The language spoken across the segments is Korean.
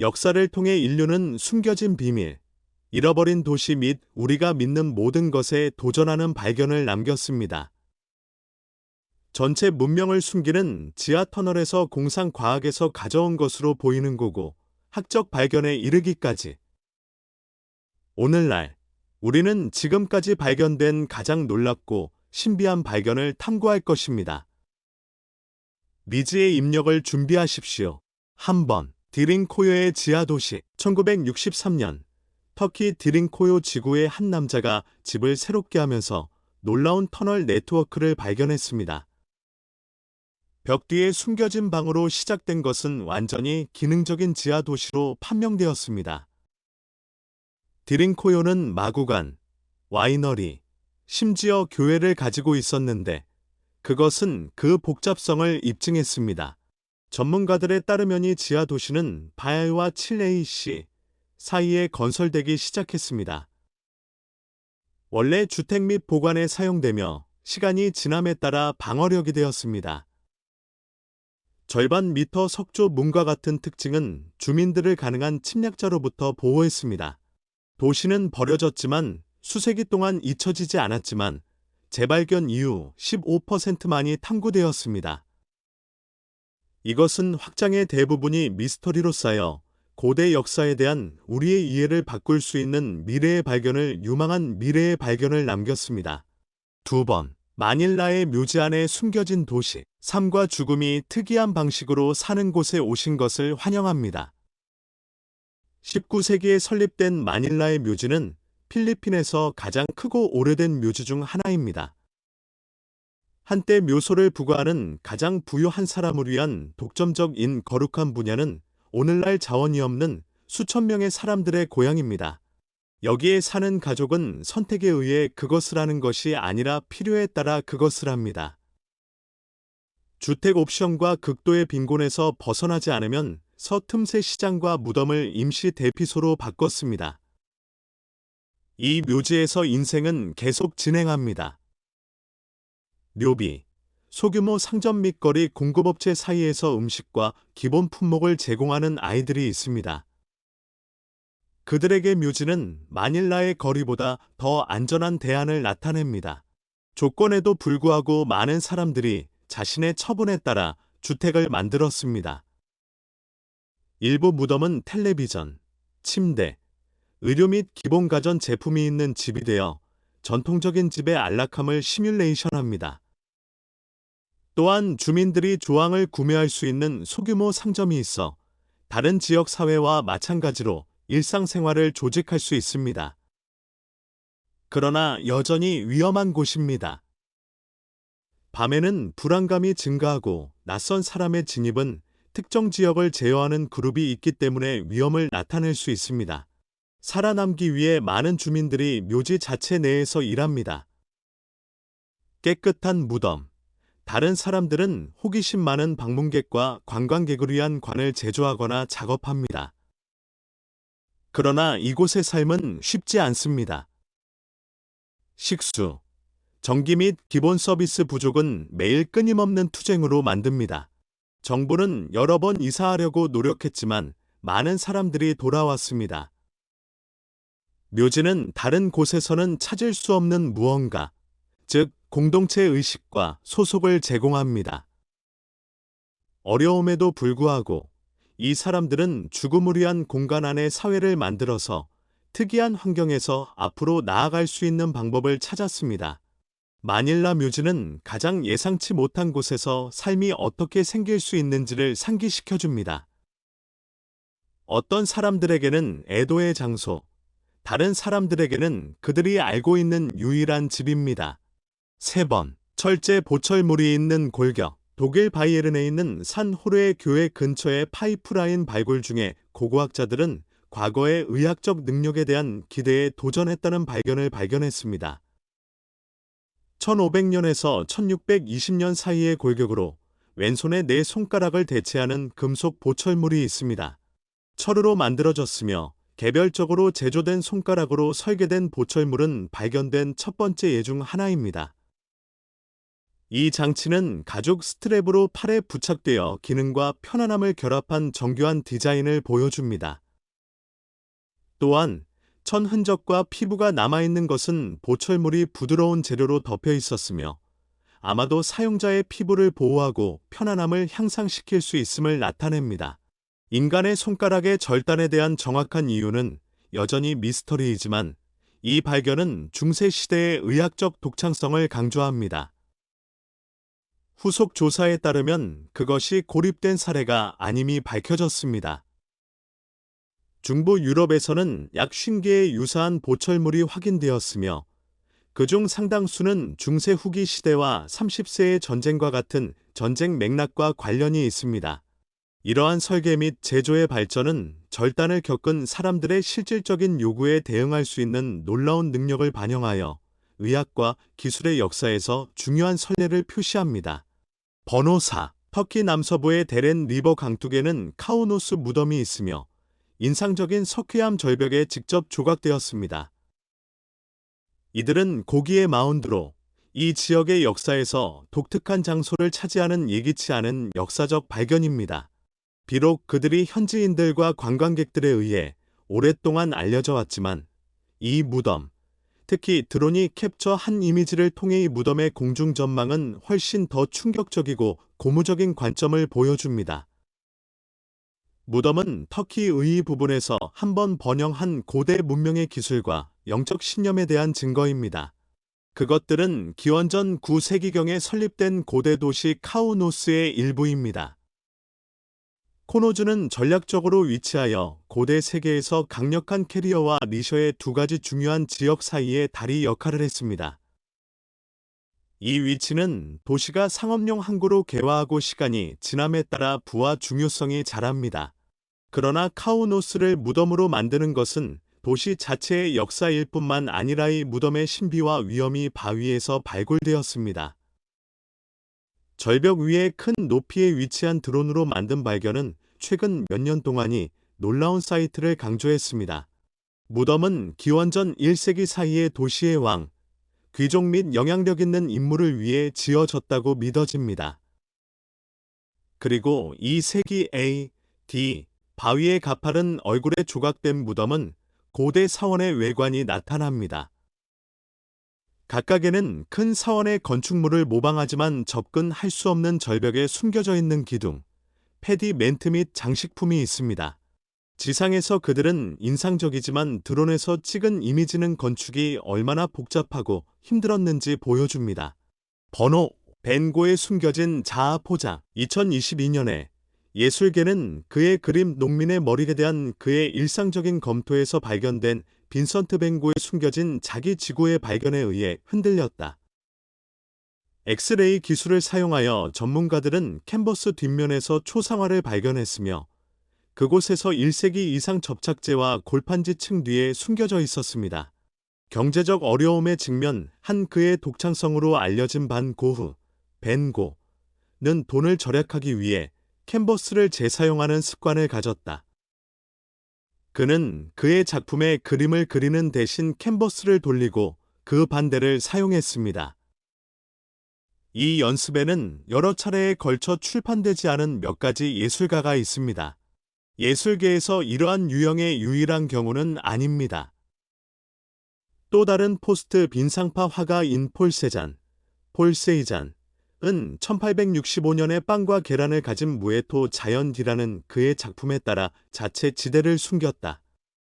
역사를 통해 인류는 숨겨진 비밀, 잃어버린 도시 및 우리가 믿는 모든 것에 도전하는 발견을 남겼습니다. 전체 문명을 숨기는 지하 터널에서 공상 과학에서 가져온 것으로 보이는 거고 학적 발견에 이르기까지. 오늘날 우리는 지금까지 발견된 가장 놀랍고 신비한 발견을 탐구할 것입니다. 미지의 입력을 준비하십시오. 한번 디링코요의 지하 도시 1963년 터키 디링코요 지구의 한 남자가 집을 새롭게 하면서 놀라운 터널 네트워크를 발견했습니다. 벽 뒤에 숨겨진 방으로 시작된 것은 완전히 기능적인 지하 도시로 판명되었습니다. 디링코요는 마구간, 와이너리, 심지어 교회를 가지고 있었는데 그것은 그 복잡성을 입증했습니다. 전문가들에 따르면 이 지하 도시는 바야와 칠레이시 사이에 건설되기 시작했습니다. 원래 주택 및 보관에 사용되며 시간이 지남에 따라 방어력이 되었습니다. 절반 미터 석조 문과 같은 특징은 주민들을 가능한 침략자로부터 보호했습니다. 도시는 버려졌지만 수세기 동안 잊혀지지 않았지만 재발견 이후 15%만이 탐구되었습니다. 이것은 확장의 대부분이 미스터리로 쌓여 고대 역사에 대한 우리의 이해를 바꿀 수 있는 미래의 발견을 유망한 미래의 발견을 남겼습니다. 두 번, 마닐라의 묘지 안에 숨겨진 도시, 삶과 죽음이 특이한 방식으로 사는 곳에 오신 것을 환영합니다. 19세기에 설립된 마닐라의 묘지는 필리핀에서 가장 크고 오래된 묘지 중 하나입니다. 한때 묘소를 부과하는 가장 부유한 사람을 위한 독점적인 거룩한 분야는 오늘날 자원이 없는 수천 명의 사람들의 고향입니다. 여기에 사는 가족은 선택에 의해 그것을 하는 것이 아니라 필요에 따라 그것을 합니다. 주택 옵션과 극도의 빈곤에서 벗어나지 않으면 서틈새 시장과 무덤을 임시 대피소로 바꿨습니다. 이 묘지에서 인생은 계속 진행합니다. 묘비 소규모 상점 및 거리 공급업체 사이에서 음식과 기본 품목을 제공하는 아이들이 있습니다. 그들에게 묘지는 마닐라의 거리보다 더 안전한 대안을 나타냅니다. 조건에도 불구하고 많은 사람들이 자신의 처분에 따라 주택을 만들었습니다. 일부 무덤은 텔레비전, 침대, 의료 및 기본 가전 제품이 있는 집이 되어 전통적인 집의 안락함을 시뮬레이션합니다. 또한 주민들이 조항을 구매할 수 있는 소규모 상점이 있어 다른 지역 사회와 마찬가지로 일상생활을 조직할 수 있습니다. 그러나 여전히 위험한 곳입니다. 밤에는 불안감이 증가하고 낯선 사람의 진입은 특정 지역을 제어하는 그룹이 있기 때문에 위험을 나타낼 수 있습니다. 살아남기 위해 많은 주민들이 묘지 자체 내에서 일합니다. 깨끗한 무덤. 다른 사람들은 호기심 많은 방문객과 관광객을 위한 관을 제조하거나 작업합니다. 그러나 이곳의 삶은 쉽지 않습니다. 식수, 전기 및 기본 서비스 부족은 매일 끊임없는 투쟁으로 만듭니다. 정부는 여러 번 이사하려고 노력했지만 많은 사람들이 돌아왔습니다. 묘지는 다른 곳에서는 찾을 수 없는 무언가, 즉 공동체 의식과 소속을 제공합니다. 어려움에도 불구하고 이 사람들은 죽음을 위한 공간 안에 사회를 만들어서 특이한 환경에서 앞으로 나아갈 수 있는 방법을 찾았습니다. 마닐라 묘지는 가장 예상치 못한 곳에서 삶이 어떻게 생길 수 있는지를 상기시켜 줍니다. 어떤 사람들에게는 애도의 장소, 다른 사람들에게는 그들이 알고 있는 유일한 집입니다. 세 번, 철제 보철물이 있는 골격. 독일 바이에른에 있는 산 호르의 교회 근처의 파이프라인 발굴 중에 고고학자들은 과거의 의학적 능력에 대한 기대에 도전했다는 발견을 발견했습니다. 1500년에서 1620년 사이의 골격으로 왼손의 네 손가락을 대체하는 금속 보철물이 있습니다. 철으로 만들어졌으며 개별적으로 제조된 손가락으로 설계된 보철물은 발견된 첫 번째 예 중 하나입니다. 이 장치는 가죽 스트랩으로 팔에 부착되어 기능과 편안함을 결합한 정교한 디자인을 보여줍니다. 또한 천 흔적과 피부가 남아있는 것은 보철물이 부드러운 재료로 덮여 있었으며 아마도 사용자의 피부를 보호하고 편안함을 향상시킬 수 있음을 나타냅니다. 인간의 손가락의 절단에 대한 정확한 이유는 여전히 미스터리이지만 이 발견은 중세 시대의 의학적 독창성을 강조합니다. 후속 조사에 따르면 그것이 고립된 사례가 아님이 밝혀졌습니다. 중부 유럽에서는 약 50개의 유사한 보철물이 확인되었으며 그중 상당수는 중세 후기 시대와 30세의 전쟁과 같은 전쟁 맥락과 관련이 있습니다. 이러한 설계 및 제조의 발전은 절단을 겪은 사람들의 실질적인 요구에 대응할 수 있는 놀라운 능력을 반영하여 의학과 기술의 역사에서 중요한 선례를 표시합니다. 번호 4. 터키 남서부의 데렌 리버 강둑에는 카우노스 무덤이 있으며 인상적인 석회암 절벽에 직접 조각되었습니다. 이들은 고기의 마운드로 이 지역의 역사에서 독특한 장소를 차지하는 예기치 않은 역사적 발견입니다. 비록 그들이 현지인들과 관광객들에 의해 오랫동안 알려져 왔지만 이 무덤, 특히 드론이 캡처한 이미지를 통해 이 무덤의 공중 전망은 훨씬 더 충격적이고 고무적인 관점을 보여줍니다. 무덤은 터키 의 부분에서 한번 번영한 고대 문명의 기술과 영적 신념에 대한 증거입니다. 그것들은 기원전 9세기경에 설립된 고대 도시 카우노스의 일부입니다. 코노즈는 전략적으로 위치하여 고대 세계에서 강력한 캐리어와 리셔의 두 가지 중요한 지역 사이에 다리 역할을 했습니다. 이 위치는 도시가 상업용 항구로 개화하고 시간이 지남에 따라 부와 중요성이 자랍니다. 그러나 카우노스를 무덤으로 만드는 것은 도시 자체의 역사일 뿐만 아니라 이 무덤의 신비와 위험이 바위에서 발굴되었습니다. 절벽 위에 큰 높이에 위치한 드론으로 만든 발견은 최근 몇 년 동안이 놀라운 사이트를 강조했습니다. 무덤은 기원전 1세기 사이의 도시의 왕, 귀족 및 영향력 있는 인물을 위해 지어졌다고 믿어집니다. 그리고 2세기 A, D, 바위의 가파른 얼굴에 조각된 무덤은 고대 사원의 외관이 나타납니다. 각각에는 큰 사원의 건축물을 모방하지만 접근할 수 없는 절벽에 숨겨져 있는 기둥, 패디 멘트 및 장식품이 있습니다. 지상에서 그들은 인상적이지만 드론에서 찍은 이미지는 건축이 얼마나 복잡하고 힘들었는지 보여줍니다. 번호 벤고에 숨겨진 자아 포장 2022년에 예술계는 그의 그림 농민의 머리에 대한 그의 일상적인 검토에서 발견된 빈선트 벤고에 숨겨진 자기 지구의 발견에 의해 흔들렸다. 엑스레이 기술을 사용하여 전문가들은 캔버스 뒷면에서 초상화를 발견했으며 그곳에서 1세기 이상 접착제와 골판지 층 뒤에 숨겨져 있었습니다. 경제적 어려움에 직면 한 그의 독창성으로 알려진 반 고흐, 벤고는 돈을 절약하기 위해 캔버스를 재사용하는 습관을 가졌다. 그는 그의 작품에 그림을 그리는 대신 캔버스를 돌리고 그 반대를 사용했습니다. 이 연습에는 여러 차례에 걸쳐 출판되지 않은 몇 가지 예술가가 있습니다. 예술계에서 이러한 유형의 유일한 경우는 아닙니다. 또 다른 포스트 빈상파 화가인 폴 세잔, 폴 세이잔, 은 1865년에 빵과 계란을 가진 무에토 자연디라는 그의 작품에 따라 자체 지대를 숨겼다.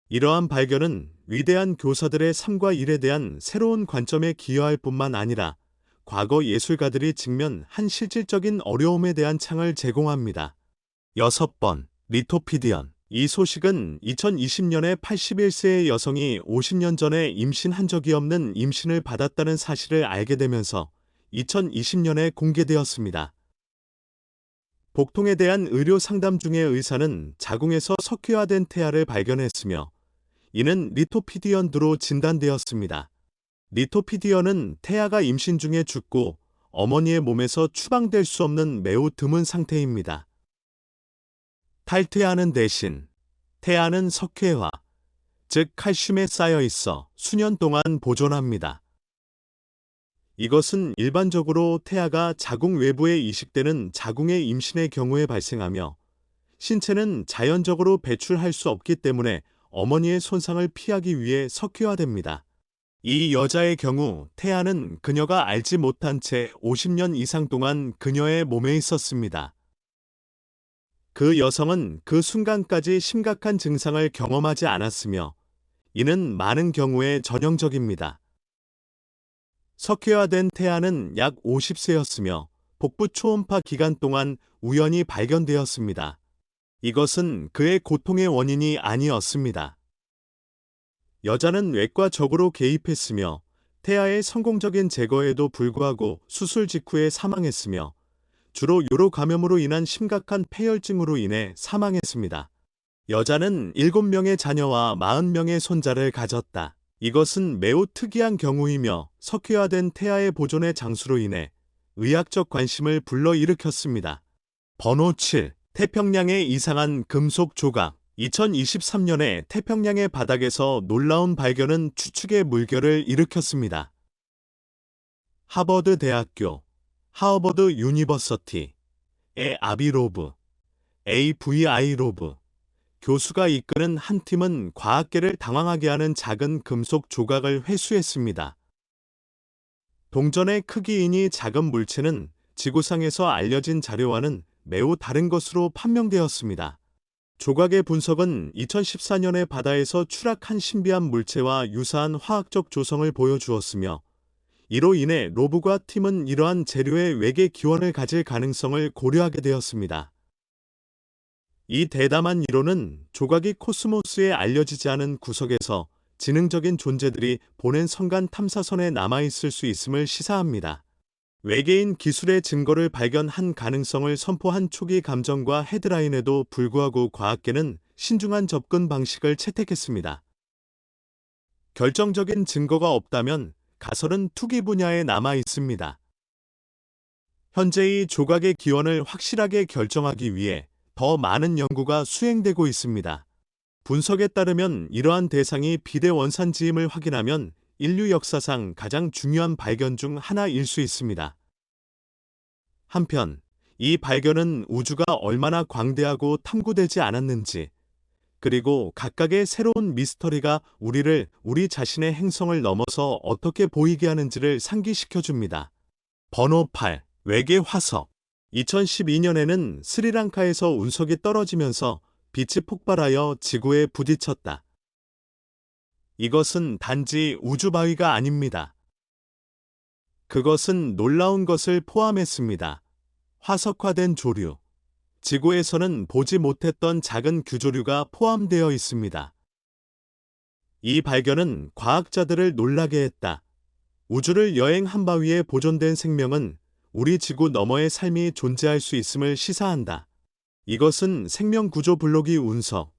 이러한 발견은 위대한 교사들의 삶과 일에 대한 새로운 관점에 기여할 뿐만 아니라 과거 예술가들이 직면한 실질적인 어려움에 대한 창을 제공합니다. 6번 리토피디언 이 소식은 2020년에 81세의 여성이 50년 전에 임신한 적이 없는 임신을 받았다는 사실을 알게 되면서 2020년에 공개되었습니다. 복통에 대한 의료 상담 중에 의사는 자궁에서 석회화된 태아를 발견했으며 이는 리토피디언드로 진단되었습니다. 리토피디언은 태아가 임신 중에 죽고 어머니의 몸에서 추방될 수 없는 매우 드문 상태입니다. 탈퇴하는 대신 태아는 석회화, 즉 칼슘에 쌓여 있어 수년 동안 보존합니다. 이것은 일반적으로 태아가 자궁 외부에 이식되는 자궁의 임신의 경우에 발생하며 신체는 자연적으로 배출할 수 없기 때문에 어머니의 손상을 피하기 위해 석회화됩니다. 이 여자의 경우 태아는 그녀가 알지 못한 채 50년 이상 동안 그녀의 몸에 있었습니다. 그 여성은 그 순간까지 심각한 증상을 경험하지 않았으며 이는 많은 경우에 전형적입니다. 석회화된 태아는 약 50세였으며 복부 초음파 기간 동안 우연히 발견되었습니다. 이것은 그의 고통의 원인이 아니었습니다. 여자는 외과적으로 개입했으며 태아의 성공적인 제거에도 불구하고 수술 직후에 사망했으며 주로 요로 감염으로 인한 심각한 폐혈증으로 인해 사망했습니다. 여자는 7명의 자녀와 40명의 손자를 가졌다. 이것은 매우 특이한 경우이며 석회화된 태아의 보존의 장수로 인해 의학적 관심을 불러일으켰습니다. 번호 7. 태평양의 이상한 금속 조각 2023년에 태평양의 바닥에서 놀라운 발견은 추측의 물결을 일으켰습니다. 하버드 대학교, 하버드 유니버서티의 아비로브, AVI 로브, 교수가 이끄는 한 팀은 과학계를 당황하게 하는 작은 금속 조각을 회수했습니다. 동전의 크기이니 작은 물체는 지구상에서 알려진 자료와는 매우 다른 것으로 판명되었습니다. 조각의 분석은 2014년에 바다에서 추락한 신비한 물체와 유사한 화학적 조성을 보여주었으며 이로 인해 로브과 팀은 이러한 재료의 외계 기원을 가질 가능성을 고려하게 되었습니다. 이 대담한 이론은 조각이 코스모스에 알려지지 않은 구석에서 지능적인 존재들이 보낸 성간 탐사선에 남아있을 수 있음을 시사합니다. 외계인 기술의 증거를 발견한 가능성을 선포한 초기 감정과 헤드라인에도 불구하고 과학계는 신중한 접근 방식을 채택했습니다. 결정적인 증거가 없다면 가설은 투기 분야에 남아 있습니다. 현재 이 조각의 기원을 확실하게 결정하기 위해 더 많은 연구가 수행되고 있습니다. 분석에 따르면 이러한 대상이 비대 원산지임을 확인하면 인류 역사상 가장 중요한 발견 중 하나일 수 있습니다. 한편, 이 발견은 우주가 얼마나 광대하고 탐구되지 않았는지, 그리고 각각의 새로운 미스터리가 우리를 우리 자신의 행성을 넘어서 어떻게 보이게 하는지를 상기시켜 줍니다. 번호 8. 외계 화석 2012년에는 스리랑카에서 운석이 떨어지면서 빛이 폭발하여 지구에 부딪혔다. 이것은 단지 우주바위가 아닙니다. 그것은 놀라운 것을 포함했습니다. 화석화된 조류. 지구에서는 보지 못했던 작은 규조류가 포함되어 있습니다. 이 발견은 과학자들을 놀라게 했다. 우주를 여행 한 바위에 보존된 생명은 우리 지구 너머의 삶이 존재할 수 있음을 시사한다. 이것은 생명 구조 블록이 운석,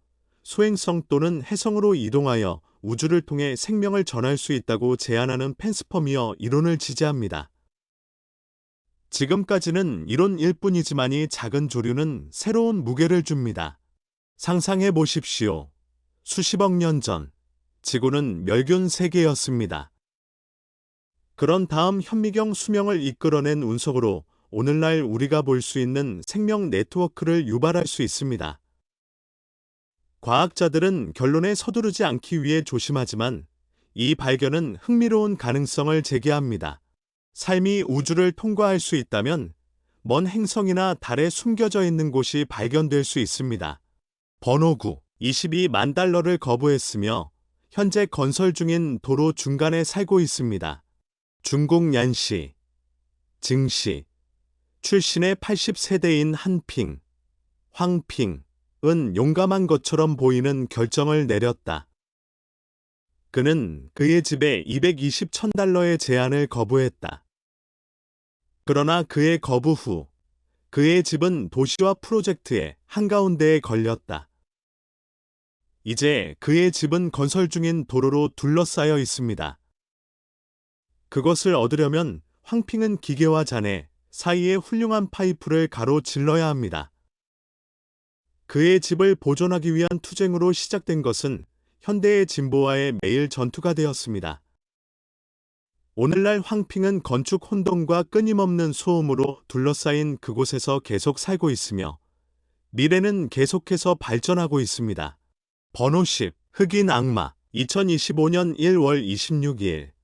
소행성 또는 해성으로 이동하여 우주를 통해 생명을 전할 수 있다고 제안하는 펜스퍼미어 이론을 지지합니다. 지금까지는 이론일 뿐이지만 이 작은 조류는 새로운 무게를 줍니다. 상상해 보십시오. 수십억 년 전, 지구는 멸균 세계였습니다. 그런 다음 현미경 수명을 이끌어낸 운석으로 오늘날 우리가 볼 수 있는 생명 네트워크를 유발할 수 있습니다. 과학자들은 결론에 서두르지 않기 위해 조심하지만 이 발견은 흥미로운 가능성을 제기합니다. 삶이 우주를 통과할 수 있다면 먼 행성이나 달에 숨겨져 있는 곳이 발견될 수 있습니다. 번호 9. 22만 달러를 거부했으며 현재 건설 중인 도로 중간에 살고 있습니다. 중국 얀시, 증시, 출신의 80세대인 한핑, 황핑은 용감한 것처럼 보이는 결정을 내렸다. 그는 그의 집에 220천 달러의 제안을 거부했다. 그러나 그의 거부 후 그의 집은 도시화 프로젝트의 한가운데에 걸렸다. 이제 그의 집은 건설 중인 도로로 둘러싸여 있습니다. 그것을 얻으려면 황핑은 기계와 잔해 사이에 훌륭한 파이프를 가로질러야 합니다. 그의 집을 보존하기 위한 투쟁으로 시작된 것은 현대의 진보와의 매일 전투가 되었습니다. 오늘날 황핑은 건축 혼돈과 끊임없는 소음으로 둘러싸인 그곳에서 계속 살고 있으며 미래는 계속해서 발전하고 있습니다. 번호 10 흑인 악마 2025년 1월 26일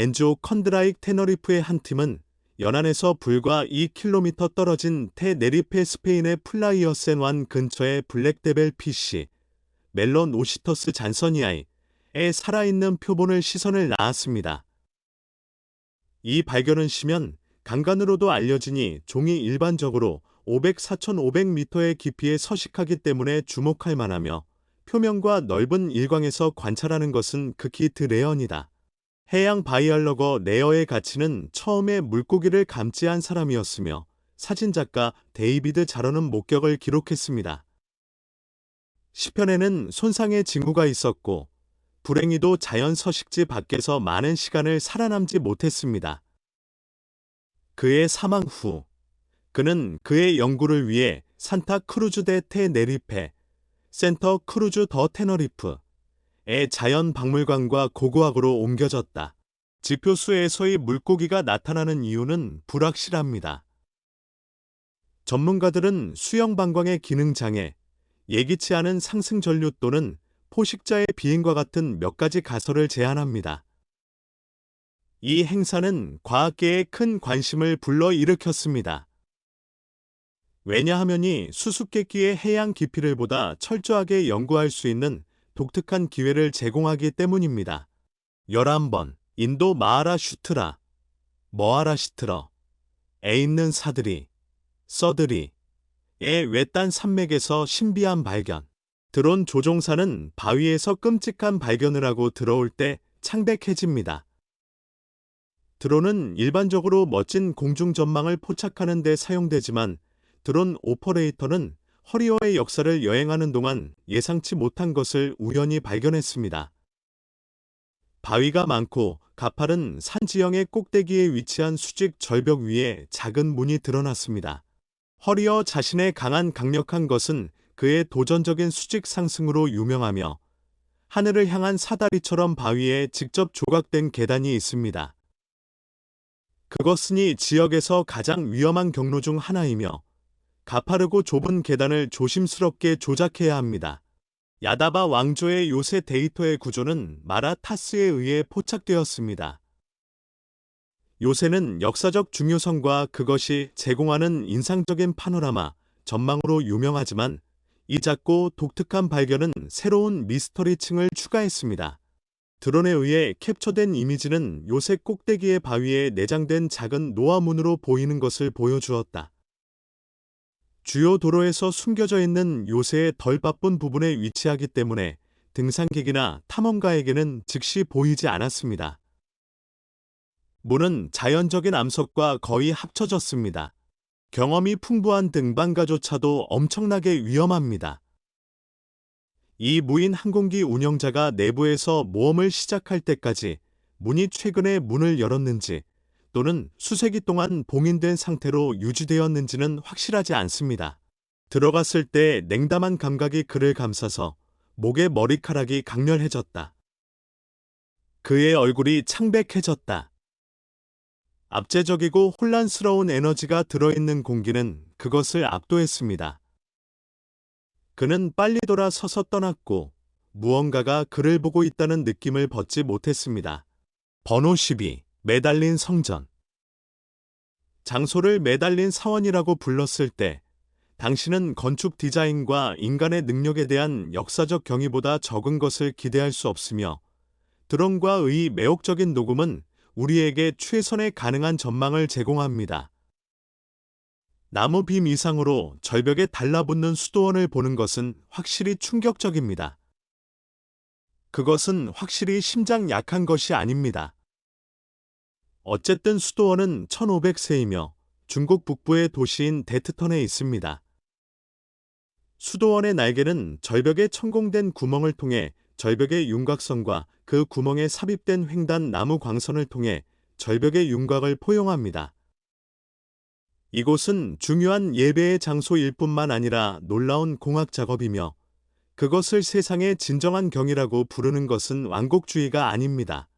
엔조 컨드라익 테너리프의 한 팀은 연안에서 불과 2km 떨어진 테네리페 스페인의 플라이어 센완 근처의 블랙데벨 PC 멜론 오시터스 잔서니아이에 살아있는 표본을 시선을 낳았습니다. 이 발견은 시면 강간으로도 알려지니 종이 일반적으로 500, 4,500m의 깊이에 서식하기 때문에 주목할 만하며 표면과 넓은 일광에서 관찰하는 것은 극히 드레언이다. 해양 바이알러거 네어의 가치는 처음에 물고기를 감지한 사람이었으며 사진작가 데이비드 자러는 목격을 기록했습니다. 시편에는 손상의 징후가 있었고 불행히도 자연 서식지 밖에서 많은 시간을 살아남지 못했습니다. 그의 사망 후 그는 그의 연구를 위해 산타 크루즈 대 테네리페, 센터 크루즈 더 테너리프 의 자연 박물관과 고고학으로 옮겨졌다. 지표수에서의 물고기가 나타나는 이유는 불확실합니다. 전문가들은 수영 방광의 기능 장애, 예기치 않은 상승 전류 또는 포식자의 비행과 같은 몇 가지 가설을 제안합니다. 이 행사는 과학계에 큰 관심을 불러일으켰습니다. 왜냐하면 이 수수께끼의 해양 깊이를 보다 철저하게 연구할 수 있는 독특한 기회를 제공하기 때문입니다. 11번 인도 마하라슈트라, 머하라시트러 에 있는 사들이, 서들이 의 외딴 산맥에서 신비한 발견. 드론 조종사는 바위에서 끔찍한 발견을 하고 들어올 때 창백해집니다. 드론은 일반적으로 멋진 공중 전망을 포착하는 데 사용되지만 드론 오퍼레이터는 허리어의 역사를 여행하는 동안 예상치 못한 것을 우연히 발견했습니다. 바위가 많고 가파른 산 지형의 꼭대기에 위치한 수직 절벽 위에 작은 문이 드러났습니다. 허리어 자신의 강한 강력한 것은 그의 도전적인 수직 상승으로 유명하며 하늘을 향한 사다리처럼 바위에 직접 조각된 계단이 있습니다. 그것은 이 지역에서 가장 위험한 경로 중 하나이며 가파르고 좁은 계단을 조심스럽게 조작해야 합니다. 야다바 왕조의 요새 데이터의 구조는 마라 타스에 의해 포착되었습니다. 요새는 역사적 중요성과 그것이 제공하는 인상적인 파노라마, 전망으로 유명하지만 이 작고 독특한 발견은 새로운 미스터리층을 추가했습니다. 드론에 의해 캡처된 이미지는 요새 꼭대기의 바위에 내장된 작은 노화문으로 보이는 것을 보여주었다. 주요 도로에서 숨겨져 있는 요새의 덜 바쁜 부분에 위치하기 때문에 등산객이나 탐험가에게는 즉시 보이지 않았습니다. 문은 자연적인 암석과 거의 합쳐졌습니다. 경험이 풍부한 등반가조차도 엄청나게 위험합니다. 이 무인 항공기 운영자가 내부에서 모험을 시작할 때까지 문이 최근에 문을 열었는지 또는 수세기 동안 봉인된 상태로 유지되었는지는 확실하지 않습니다. 들어갔을 때 냉담한 감각이 그를 감싸서 목의 머리카락이 강렬해졌다. 그의 얼굴이 창백해졌다. 압제적이고 혼란스러운 에너지가 들어있는 공기는 그것을 압도했습니다. 그는 빨리 돌아서서 떠났고 무언가가 그를 보고 있다는 느낌을 벗지 못했습니다. 번호 12. 매달린 성전. 장소를 매달린 사원이라고 불렀을 때 당신은 건축 디자인과 인간의 능력에 대한 역사적 경위보다 적은 것을 기대할 수 없으며 드론과 의 매혹적인 녹음은 우리에게 최선의 가능한 전망을 제공합니다. 나무 빔 이상으로 절벽에 달라붙는 수도원을 보는 것은 확실히 충격적입니다. 그것은 확실히 심장 약한 것이 아닙니다. 어쨌든 수도원은 1500세이며 중국 북부의 도시인 데트턴에 있습니다. 수도원의 날개는 절벽에 천공된 구멍을 통해 절벽의 윤곽선과 그 구멍에 삽입된 횡단 나무 광선을 통해 절벽의 윤곽을 포용합니다. 이곳은 중요한 예배의 장소일 뿐만 아니라 놀라운 공학 작업이며 그것을 세상의 진정한 경이라고 부르는 것은 완곡주의가 아닙니다.